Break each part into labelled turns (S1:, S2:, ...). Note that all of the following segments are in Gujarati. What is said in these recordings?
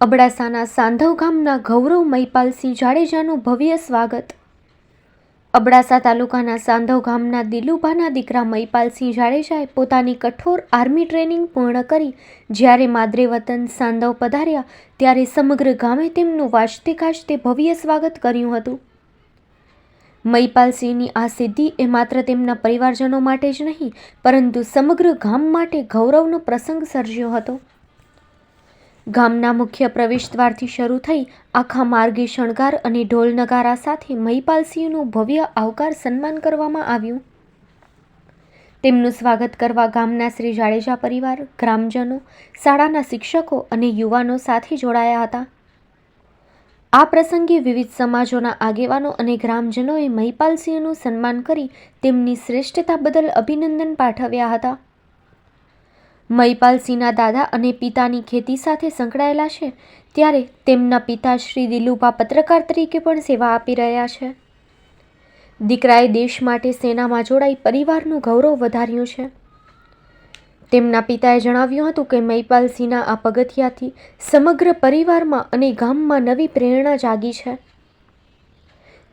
S1: અબડાસાના સાંધવ ગામના ગૌરવ મહિપાલસિંહ જાડેજાનું ભવ્ય સ્વાગત. અબડાસા તાલુકાના સાંધવ ગામના દિલુભાના દીકરા મહિપાલસિંહ જાડેજાએ પોતાની કઠોર આર્મી ટ્રેનિંગ પૂર્ણ કરી. જ્યારે માદરે વતન સાંધવ પધાર્યા, ત્યારે સમગ્ર ગામે તેમનું વાજતે ગાજતે ભવ્ય સ્વાગત કર્યું હતું. મહિપાલસિંહની આ સિદ્ધિ એ માત્ર તેમના પરિવારજનો માટે જ નહીં, પરંતુ સમગ્ર ગામ માટે ગૌરવનો પ્રસંગ સર્જ્યો હતો. ગામના મુખ્ય પ્રવેશદ્વારથી શરૂ થઈ આખા માર્ગે શણગાર અને ઢોલ નગારા સાથે મહિપાલસિંહનું ભવ્ય આવકાર સન્માન કરવામાં આવ્યું. તેમનું સ્વાગત કરવા ગામના શ્રી જાડેજા પરિવાર, ગ્રામજનો, શાળાના શિક્ષકો અને યુવાનો સાથે જોડાયા હતા. આ પ્રસંગે વિવિધ સમાજોના આગેવાનો અને ગ્રામજનોએ મહિપાલસિંહનું સન્માન કરી તેમની શ્રેષ્ઠતા બદલ અભિનંદન પાઠવ્યા હતા. મહિપાલસિંહના દાદા અને પિતાની ખેતી સાથે સંકળાયેલા છે, ત્યારે તેમના પિતા શ્રી દિલુભા પત્રકાર તરીકે પણ સેવા આપી રહ્યા છે. દીકરાએ દેશ માટે સેનામાં જોડાઈ પરિવારનું ગૌરવ વધાર્યું છે. તેમના પિતાએ જણાવ્યું હતું કે મહિપાલસિંહના આ પગથિયાથી સમગ્ર પરિવારમાં અને ગામમાં નવી પ્રેરણા જાગી છે.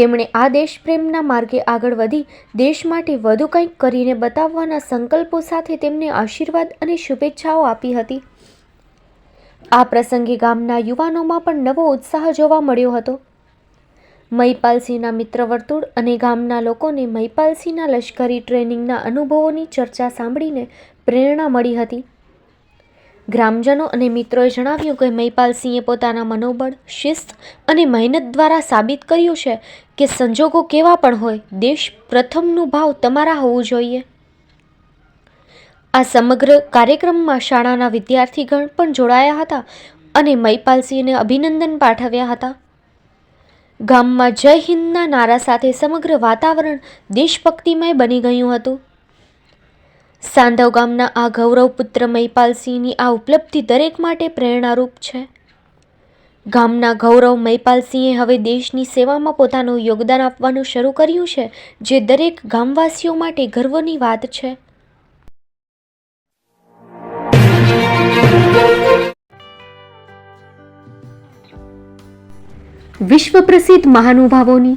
S1: તેમણે આ દેશપ્રેમના માર્ગે આગળ વધી, દેશ માટે વધુ કંઈક કરીને બતાવવાના સંકલ્પો સાથે તેમને આશીર્વાદ અને શુભેચ્છાઓ આપી હતી. આ પ્રસંગે ગામના યુવાનોમાં પણ નવો ઉત્સાહ જોવા મળ્યો હતો. મહિપાલસિંહના મિત્ર વર્તુળ અને ગામના લોકોને મહિપાલસિંહના લશ્કરી ટ્રેનિંગના અનુભવોની ચર્ચા સાંભળીને પ્રેરણા મળી હતી. ગ્રામજનો અને મિત્રોએ જણાવ્યું કે મહિપાલસિંહે પોતાના મનોબળ, શિસ્ત અને મહેનત દ્વારા સાબિત કર્યું છે કે સંજોગો કેવા પણ હોય, દેશ પ્રથમનું ભાવ તમારા હોવું જોઈએ. આ સમગ્ર કાર્યક્રમમાં શાળાના વિદ્યાર્થીગણ પણ જોડાયા હતા અને મહિપાલસિંહને અભિનંદન પાઠવ્યા હતા. ગામમાં જય હિન્દના નારા સાથે સમગ્ર વાતાવરણ દેશભક્તિમય બની ગયું હતું. સાંધવ ગામના આ ગૌરવ પુત્ર મહિપાલસિંહની આ ઉપલબ્ધિ દરેક માટે પ્રેરણારૂપ છે. ગામના ગૌરવ મહિપાલસિંહે હવે દેશની સેવામાં પોતાનું યોગદાન આપવાનું શરૂ કર્યું છે, જે દરેક ગામવાસીઓ માટે ગર્વની વાત છે. વિશ્વ પ્રસિદ્ધ મહાનુભાવોની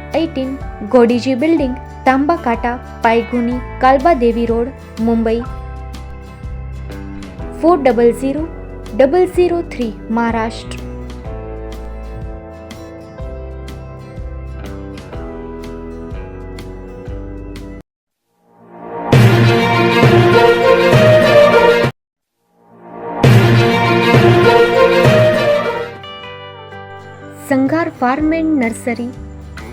S1: eighteen Godiji building Tamba Kanta Pydhonie Kalba Devi road, Mumbai. Four double zero double zero three Maharashtra. Sanghar farm and nursery